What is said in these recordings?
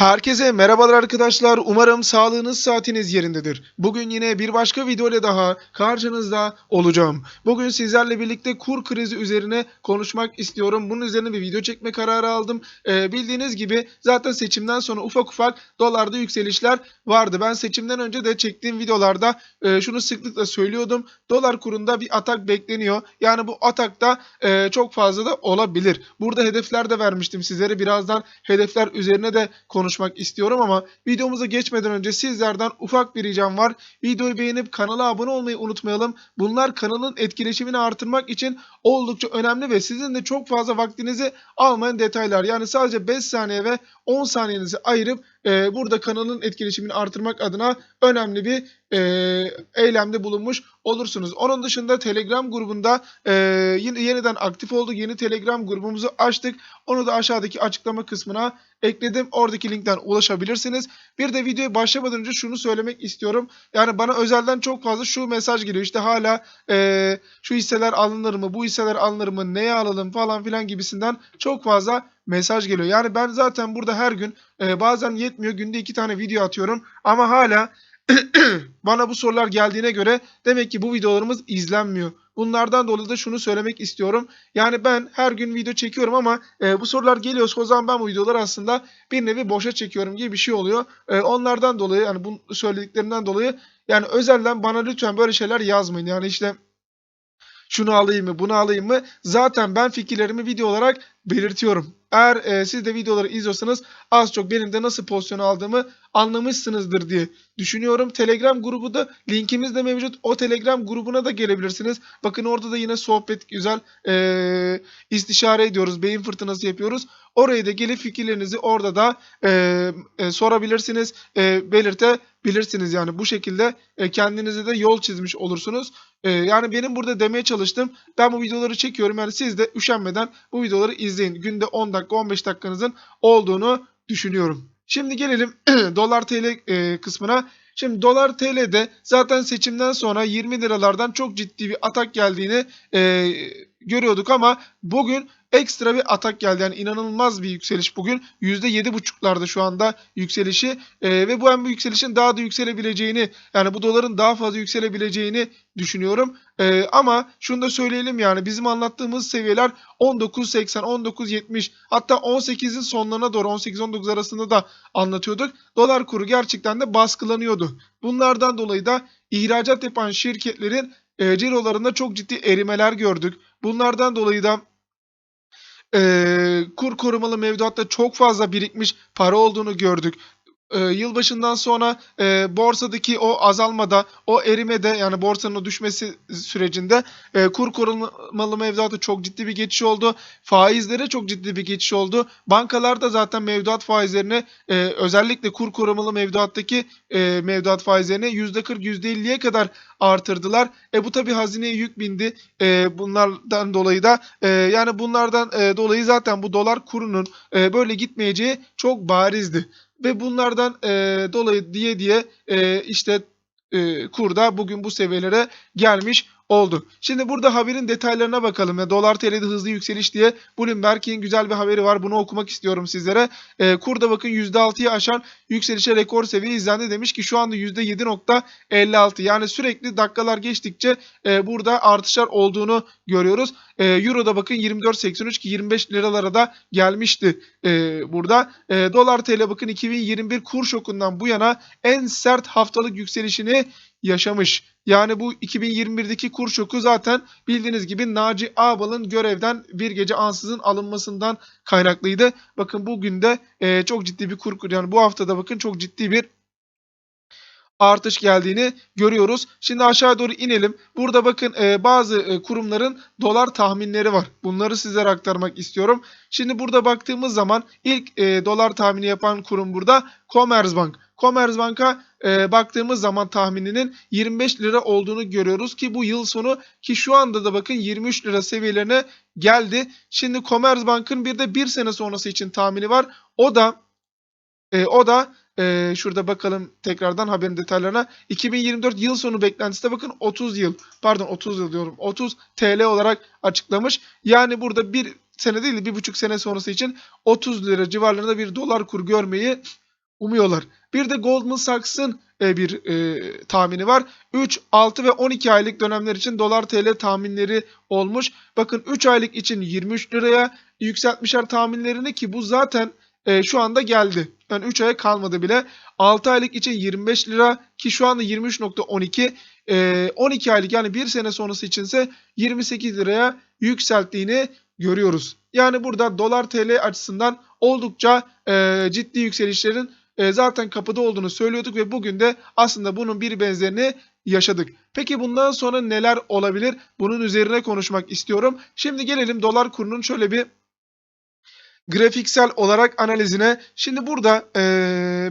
Herkese merhabalar arkadaşlar. Umarım sağlığınız saatiniz yerindedir. Bugün yine bir başka video ile daha karşınızda olacağım. Bugün sizlerle birlikte kur krizi üzerine konuşmak istiyorum. Bunun üzerine bir video çekme kararı aldım. Ee, bildiğiniz gibi zaten seçimden sonra ufak ufak dolarda yükselişler vardı. Ben seçimden önce de çektiğim videolarda e, şunu sıklıkla söylüyordum. Dolar kurunda bir atak bekleniyor. Yani bu atak da e, çok fazla da olabilir. Burada hedefler de vermiştim sizlere. Birazdan hedefler üzerine de konuşmak istiyorum ama videomuza geçmeden önce sizlerden ufak bir ricam var. Videoyu beğenip kanala abone olmayı unutmayalım. Bunlar kanalın etkileşimini artırmak için oldukça önemli ve sizin de çok fazla vaktinizi almayan detaylar. Yani sadece 5 saniye ve 10 saniyenizi ayırıp e, burada kanalın etkileşimini artırmak adına önemli bir e, eylemde bulunmuş olursunuz. Onun dışında Telegram grubunda e, yeniden aktif olduk. Yeni Telegram grubumuzu açtık. Onu da aşağıdaki açıklama kısmına ekledim. Oradaki linkten ulaşabilirsiniz. Bir de videoya başlamadan önce şunu söylemek istiyorum. Yani bana özelden çok fazla şu mesaj geliyor. İşte hala e, şu hisseler alınır mı, bu hisseler alınır mı, neye alalım falan filan gibisinden çok fazla mesaj geliyor. Yani ben zaten burada her gün e, bazen yetmiyor günde iki tane video atıyorum ama hala bana bu sorular geldiğine göre demek ki bu videolarımız izlenmiyor. Bunlardan dolayı da şunu söylemek istiyorum. Yani ben her gün video çekiyorum ama e, bu sorular geliyorsa o zaman ben bu videoları aslında bir nevi boşa çekiyorum gibi bir şey oluyor. E, onlardan dolayı yani bu söylediklerimden dolayı yani özelden bana lütfen böyle şeyler yazmayın. Yani işte şunu alayım mı bunu alayım mı zaten ben fikirlerimi video olarak belirtiyorum. Eğer e, siz de videoları izliyorsanız az çok benim de nasıl pozisyon aldığımı anlamışsınızdır diye düşünüyorum. Telegram grubu da linkimiz de mevcut. O Telegram grubuna da gelebilirsiniz. Bakın orada da yine sohbet güzel e, istişare ediyoruz. Beyin fırtınası yapıyoruz. Oraya da gelip fikirlerinizi orada da e, e, sorabilirsiniz. E, belirtebilirsiniz. Yani bu şekilde e, kendinize de yol çizmiş olursunuz. E, yani benim burada demeye çalıştım. Ben bu videoları çekiyorum. Yani siz de üşenmeden bu videoları izleyin. Günde 10 dakika 15 dakikanızın olduğunu düşünüyorum. Şimdi gelelim dolar TL e, kısmına. Şimdi dolar TL'de zaten seçimden sonra 20 liralardan çok ciddi bir atak geldiğini e, görüyorduk ama bugün ekstra bir atak geldi. Yani inanılmaz bir yükseliş bugün. %7,5'larda şu anda yükselişi e, ve bu hem bu yükselişin daha da yükselebileceğini yani bu doların daha fazla yükselebileceğini düşünüyorum. E, ama şunu da söyleyelim yani bizim anlattığımız seviyeler 19.80, 19.70 hatta 18'in sonlarına doğru 18-19 arasında da anlatıyorduk. Dolar kuru gerçekten de baskılanıyordu. Bunlardan dolayı da ihracat yapan şirketlerin e, cirolarında çok ciddi erimeler gördük. Bunlardan dolayı da e, kur korumalı mevduatta çok fazla birikmiş para olduğunu gördük. E, yılbaşından sonra e, borsadaki o azalmada, o erimede yani borsanın o düşmesi sürecinde e, kur korumalı mevduata çok ciddi bir geçiş oldu. Faizlere çok ciddi bir geçiş oldu. Bankalar da zaten mevduat faizlerini e, özellikle kur korumalı mevduattaki e, mevduat faizlerini %40 %50'ye kadar artırdılar. E bu tabi hazineye yük bindi. E, bunlardan dolayı da e, yani bunlardan e, dolayı zaten bu dolar kurunun e, böyle gitmeyeceği çok barizdi. Ve bunlardan e, dolayı diye diye e, işte e, kurda bugün bu seviyelere gelmiş oldu. Şimdi burada haberin detaylarına bakalım. Ya, dolar TL'de hızlı yükseliş diye Bloomberg'in güzel bir haberi var. Bunu okumak istiyorum sizlere. E, kurda bakın %6'yı aşan yükselişe rekor seviye izlendi. Demiş ki şu anda %7.56 yani sürekli dakikalar geçtikçe e, burada artışlar olduğunu görüyoruz. E, Euro'da bakın 24.83 ki 25 liralara da gelmişti e, burada. E, dolar TL bakın 2021 kur şokundan bu yana en sert haftalık yükselişini yaşamış. Yani bu 2021'deki kur şoku zaten bildiğiniz gibi Naci Ağbal'ın görevden bir gece ansızın alınmasından kaynaklıydı. Bakın bugün de e, çok ciddi bir kur yani bu haftada bakın çok ciddi bir artış geldiğini görüyoruz. Şimdi aşağı doğru inelim. Burada bakın e, bazı e, kurumların dolar tahminleri var. Bunları sizlere aktarmak istiyorum. Şimdi burada baktığımız zaman ilk e, dolar tahmini yapan kurum burada Commerzbank. Commerzbank'a e, baktığımız zaman tahmininin 25 lira olduğunu görüyoruz ki bu yıl sonu ki şu anda da bakın 23 lira seviyelerine geldi. Şimdi Commerzbank'ın bir de bir sene sonrası için tahmini var. O da e, o da e, şurada bakalım tekrardan haberin detaylarına. 2024 yıl sonu beklentisi de bakın 30 yıl pardon 30 yıl diyorum 30 TL olarak açıklamış. Yani burada bir sene değil bir buçuk sene sonrası için 30 lira civarlarında bir dolar kur görmeyi umuyorlar. Bir de Goldman Sachs'ın e, bir e, tahmini var. 3, 6 ve 12 aylık dönemler için dolar TL tahminleri olmuş. Bakın 3 aylık için 23 liraya yükseltmişler tahminlerini ki bu zaten e, şu anda geldi. Yani 3 aya kalmadı bile. 6 aylık için 25 lira ki şu anda 23.12. E, 12 aylık yani 1 sene sonrası içinse 28 liraya yükselttiğini görüyoruz. Yani burada dolar TL açısından oldukça e, ciddi yükselişlerin e, zaten kapıda olduğunu söylüyorduk ve bugün de aslında bunun bir benzerini yaşadık. Peki bundan sonra neler olabilir? Bunun üzerine konuşmak istiyorum. Şimdi gelelim dolar kurunun şöyle bir grafiksel olarak analizine. Şimdi burada e,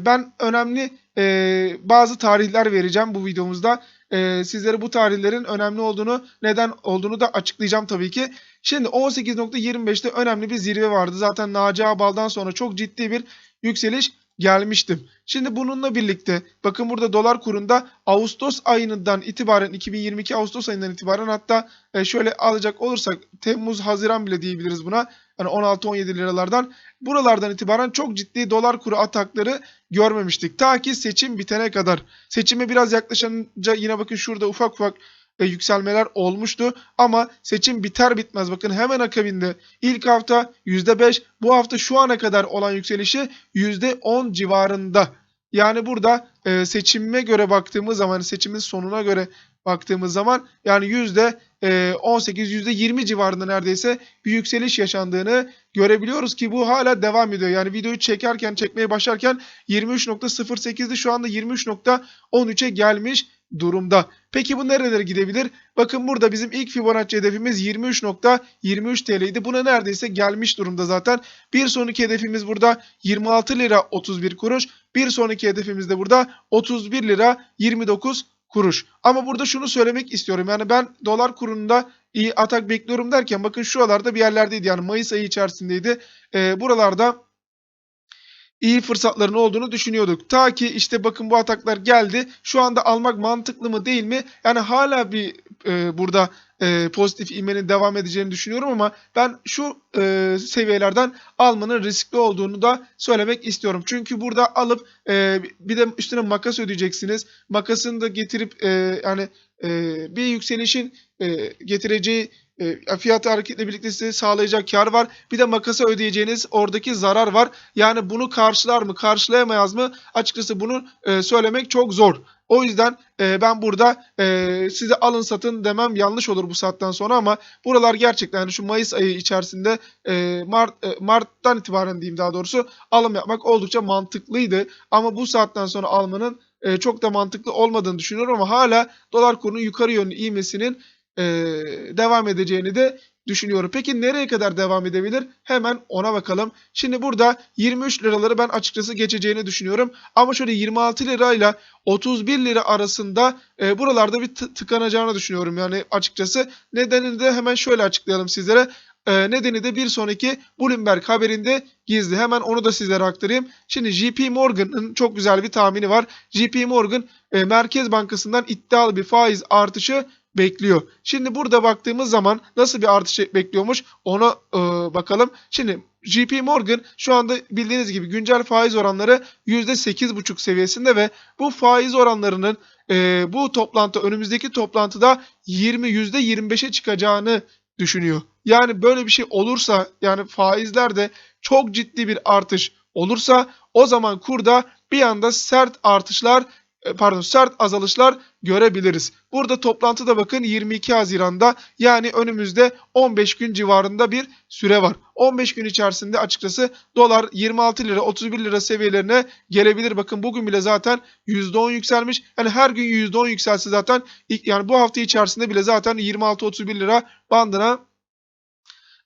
ben önemli e, bazı tarihler vereceğim bu videomuzda. E, sizlere bu tarihlerin önemli olduğunu, neden olduğunu da açıklayacağım tabii ki. Şimdi 18.25'te önemli bir zirve vardı. Zaten Naci Abal'dan sonra çok ciddi bir yükseliş gelmiştim. Şimdi bununla birlikte bakın burada dolar kurunda Ağustos ayından itibaren 2022 Ağustos ayından itibaren hatta e, şöyle alacak olursak Temmuz Haziran bile diyebiliriz buna. Hani 16-17 liralardan buralardan itibaren çok ciddi dolar kuru atakları görmemiştik. Ta ki seçim bitene kadar. Seçime biraz yaklaşınca yine bakın şurada ufak ufak e, yükselmeler olmuştu. Ama seçim biter bitmez bakın hemen akabinde ilk hafta %5 bu hafta şu ana kadar olan yükselişi %10 civarında. Yani burada e, seçime göre baktığımız zaman seçimin sonuna göre baktığımız zaman yani yüzde e, 18 yüzde 20 civarında neredeyse bir yükseliş yaşandığını görebiliyoruz ki bu hala devam ediyor. Yani videoyu çekerken çekmeye başlarken 23.08'di şu anda 23.13'e gelmiş durumda. Peki bu nerelere gidebilir? Bakın burada bizim ilk Fibonacci hedefimiz 23.23 TL'ydi. Buna neredeyse gelmiş durumda zaten. Bir sonraki hedefimiz burada 26 lira 31 kuruş. Bir sonraki hedefimiz de burada 31 lira 29 kuruş. Ama burada şunu söylemek istiyorum. Yani ben dolar kurunda iyi atak bekliyorum derken bakın şuralarda bir yerlerdeydi. Yani Mayıs ayı içerisindeydi. Ee, buralarda iyi fırsatların olduğunu düşünüyorduk. Ta ki işte bakın bu ataklar geldi. Şu anda almak mantıklı mı değil mi? Yani hala bir e, burada e, pozitif ivmenin devam edeceğini düşünüyorum ama ben şu e, seviyelerden almanın riskli olduğunu da söylemek istiyorum. Çünkü burada alıp e, bir de üstüne makas ödeyeceksiniz. Makasını da getirip e, yani e, bir yükselişin e, getireceği e, fiyat hareketle birlikte size sağlayacak kar var. Bir de makasa ödeyeceğiniz oradaki zarar var. Yani bunu karşılar mı karşılayamayız mı? Açıkçası bunu e, söylemek çok zor. O yüzden e, ben burada e, size alın satın demem yanlış olur bu saatten sonra ama buralar gerçekten yani şu Mayıs ayı içerisinde e, Mart e, Mart'tan itibaren diyeyim daha doğrusu alım yapmak oldukça mantıklıydı. Ama bu saatten sonra almanın e, çok da mantıklı olmadığını düşünüyorum ama hala dolar kurunun yukarı yönlü ivmesinin e, devam edeceğini de düşünüyorum. Peki nereye kadar devam edebilir? Hemen ona bakalım. Şimdi burada 23 liraları ben açıkçası geçeceğini düşünüyorum. Ama şöyle 26 lirayla 31 lira arasında e, buralarda bir tı- tıkanacağını düşünüyorum. Yani açıkçası nedenini de hemen şöyle açıklayalım sizlere. E, nedeni de bir sonraki Bloomberg haberinde gizli. Hemen onu da sizlere aktarayım. Şimdi JP Morgan'ın çok güzel bir tahmini var. JP Morgan e, Merkez Bankası'ndan iddialı bir faiz artışı bekliyor. Şimdi burada baktığımız zaman nasıl bir artış bekliyormuş ona e, bakalım. Şimdi JP Morgan şu anda bildiğiniz gibi güncel faiz oranları %8,5 seviyesinde ve bu faiz oranlarının e, bu toplantı önümüzdeki toplantıda 20 %25'e çıkacağını düşünüyor. Yani böyle bir şey olursa yani faizlerde çok ciddi bir artış olursa o zaman kurda bir anda sert artışlar pardon sert azalışlar görebiliriz. Burada toplantıda bakın 22 Haziran'da yani önümüzde 15 gün civarında bir süre var. 15 gün içerisinde açıkçası dolar 26 lira 31 lira seviyelerine gelebilir. Bakın bugün bile zaten %10 yükselmiş. Yani her gün %10 yükselse zaten yani bu hafta içerisinde bile zaten 26-31 lira bandına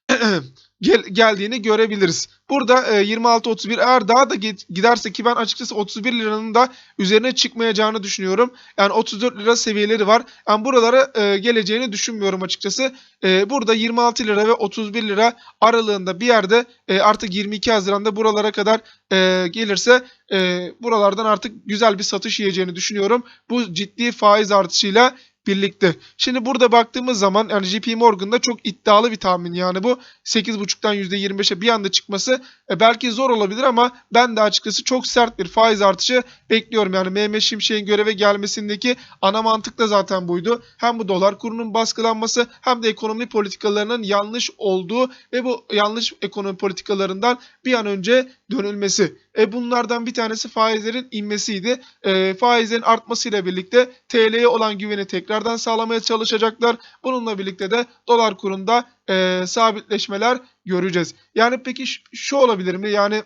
gel- geldiğini görebiliriz. Burada e, 26-31 eğer daha da giderse ki ben açıkçası 31 liranın da üzerine çıkmayacağını düşünüyorum. Yani 34 lira seviyeleri var. Yani buralara e, geleceğini düşünmüyorum açıkçası. E, burada 26 lira ve 31 lira aralığında bir yerde e, artık 22 Haziran'da buralara kadar e, gelirse e, buralardan artık güzel bir satış yiyeceğini düşünüyorum. Bu ciddi faiz artışıyla birlikte. Şimdi burada baktığımız zaman yani JP Morgan'da çok iddialı bir tahmin yani bu 8.5'tan %25'e bir anda çıkması e, belki zor olabilir ama ben de açıkçası çok sert bir faiz artışı bekliyorum. Yani Mehmet Şimşek'in göreve gelmesindeki ana mantık da zaten buydu. Hem bu dolar kurunun baskılanması hem de ekonomi politikalarının yanlış olduğu ve bu yanlış ekonomi politikalarından bir an önce dönülmesi. E bunlardan bir tanesi faizlerin inmesiydi. E, faizlerin artmasıyla birlikte TL'ye olan güveni tekrardan sağlamaya çalışacaklar. Bununla birlikte de dolar kurunda e, sabitleşmeler göreceğiz. Yani peki şu olabilir mi? Yani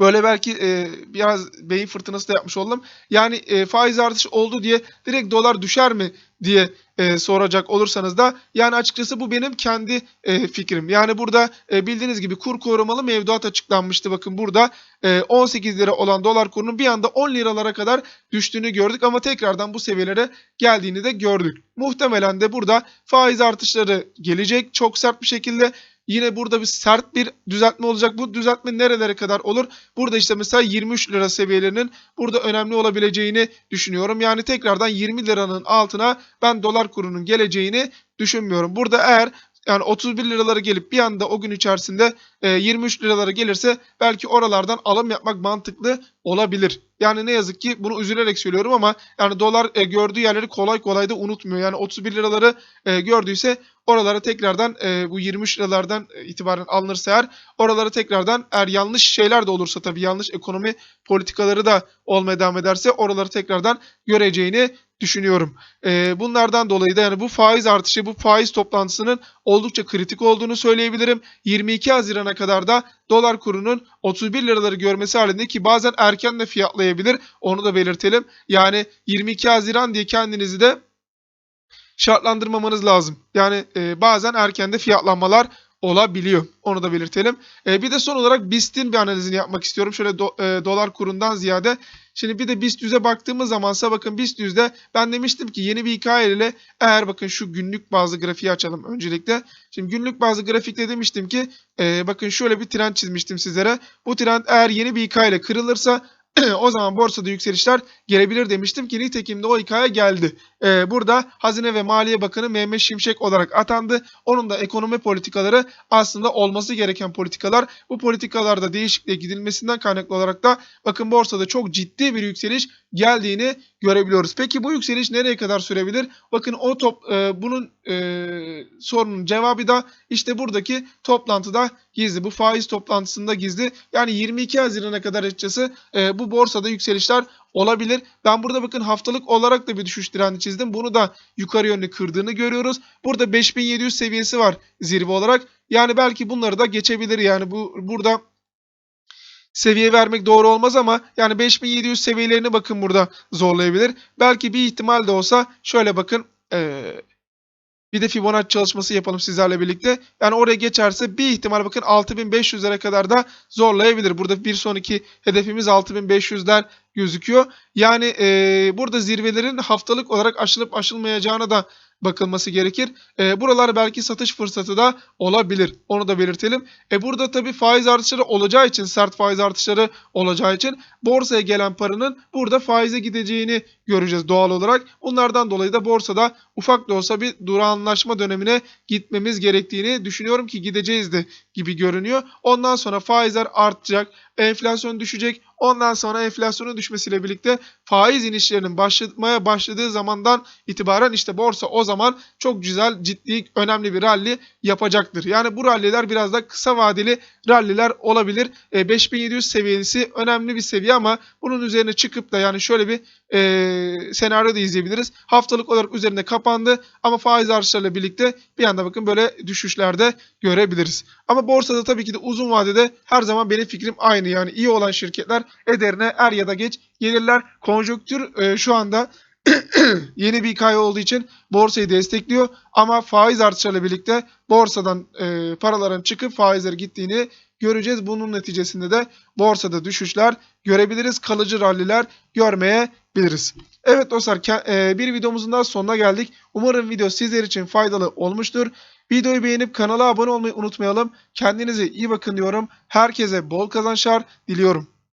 böyle belki e, biraz beyin fırtınası da yapmış oldum. Yani e, faiz artışı oldu diye direkt dolar düşer mi diye e, soracak olursanız da yani açıkçası bu benim kendi e, fikrim. Yani burada e, bildiğiniz gibi kur korumalı mevduat açıklanmıştı. Bakın burada e, 18 lira olan dolar kurunun bir anda 10 liralara kadar düştüğünü gördük ama tekrardan bu seviyelere geldiğini de gördük. Muhtemelen de burada faiz artışları gelecek çok sert bir şekilde. Yine burada bir sert bir düzeltme olacak. Bu düzeltme nerelere kadar olur? Burada işte mesela 23 lira seviyelerinin burada önemli olabileceğini düşünüyorum. Yani tekrardan 20 liranın altına ben dolar kurunun geleceğini düşünmüyorum. Burada eğer yani 31 liralara gelip bir anda o gün içerisinde 23 liralara gelirse belki oralardan alım yapmak mantıklı olabilir. Yani ne yazık ki bunu üzülerek söylüyorum ama yani dolar e, gördüğü yerleri kolay kolay da unutmuyor. Yani 31 liraları e, gördüyse oralara tekrardan e, bu 23 liralardan itibaren alınırsa eğer oralara tekrardan eğer yanlış şeyler de olursa tabii yanlış ekonomi politikaları da olmaya devam ederse oraları tekrardan göreceğini düşünüyorum. Bunlardan dolayı da yani bu faiz artışı bu faiz toplantısının oldukça kritik olduğunu söyleyebilirim. 22 Haziran'a kadar da dolar kurunun 31 liraları görmesi halinde ki bazen erken de fiyatlayabilir onu da belirtelim. Yani 22 Haziran diye kendinizi de şartlandırmamanız lazım. Yani e, bazen erkende fiyatlanmalar olabiliyor. Onu da belirtelim. E, bir de son olarak BIST'in bir analizini yapmak istiyorum. Şöyle do- e, dolar kurundan ziyade. Şimdi bir de BIST 100'e baktığımız zamansa bakın BIST 100'de ben demiştim ki yeni bir hikaye ile eğer bakın şu günlük bazı grafiği açalım öncelikle. Şimdi günlük bazı grafikte demiştim ki e, bakın şöyle bir trend çizmiştim sizlere. Bu trend eğer yeni bir hikaye ile kırılırsa o zaman borsada yükselişler gelebilir demiştim ki nitekim de o hikaye geldi. Ee, burada Hazine ve Maliye Bakanı Mehmet Şimşek olarak atandı. Onun da ekonomi politikaları aslında olması gereken politikalar. Bu politikalarda değişikliğe gidilmesinden kaynaklı olarak da bakın borsada çok ciddi bir yükseliş geldiğini görebiliyoruz. Peki bu yükseliş nereye kadar sürebilir? Bakın o top e, bunun e, sorunun cevabı da işte buradaki toplantıda gizli. Bu faiz toplantısında gizli. Yani 22 Haziran'a kadar açıkçası e, bu borsada yükselişler olabilir. Ben burada bakın haftalık olarak da bir düşüş trendi çizdim. Bunu da yukarı yönlü kırdığını görüyoruz. Burada 5700 seviyesi var zirve olarak. Yani belki bunları da geçebilir. Yani bu burada seviye vermek doğru olmaz ama yani 5700 seviyelerini bakın burada zorlayabilir. Belki bir ihtimal de olsa şöyle bakın eee bir de Fibonacci çalışması yapalım sizlerle birlikte. Yani oraya geçerse bir ihtimal bakın 6500'lere kadar da zorlayabilir. Burada bir sonraki hedefimiz 6500'ler gözüküyor. Yani e, burada zirvelerin haftalık olarak aşılıp aşılmayacağına da bakılması gerekir. E, buralar belki satış fırsatı da olabilir. Onu da belirtelim. E, burada tabii faiz artışları olacağı için, sert faiz artışları olacağı için borsaya gelen paranın burada faize gideceğini göreceğiz doğal olarak. Bunlardan dolayı da borsada ufak da olsa bir durağanlaşma dönemine gitmemiz gerektiğini düşünüyorum ki gideceğiz de gibi görünüyor. Ondan sonra faizler artacak, enflasyon düşecek. Ondan sonra enflasyonun düşmesiyle birlikte faiz inişlerinin başlamaya başladığı zamandan itibaren işte borsa o zaman çok güzel, ciddi, önemli bir rally yapacaktır. Yani bu ralliler biraz da kısa vadeli ralliler olabilir. E, 5700 seviyesi önemli bir seviye ama bunun üzerine çıkıp da yani şöyle bir e, senaryo da izleyebiliriz. Haftalık olarak üzerinde kapandı ama faiz artışlarıyla birlikte bir anda bakın böyle düşüşlerde görebiliriz. Ama borsada tabii ki de uzun vadede her zaman benim fikrim aynı. Yani iyi olan şirketler ederine er ya da geç gelirler. Konjonktür e, şu anda yeni bir hikaye olduğu için borsayı destekliyor. Ama faiz artışlarıyla birlikte borsadan e, paraların çıkıp faizleri gittiğini göreceğiz. Bunun neticesinde de borsada düşüşler görebiliriz. Kalıcı ralliler görmeyebiliriz. Evet dostlar e, bir videomuzun daha sonuna geldik. Umarım video sizler için faydalı olmuştur. Videoyu beğenip kanala abone olmayı unutmayalım. Kendinize iyi bakın diyorum. Herkese bol kazançlar diliyorum.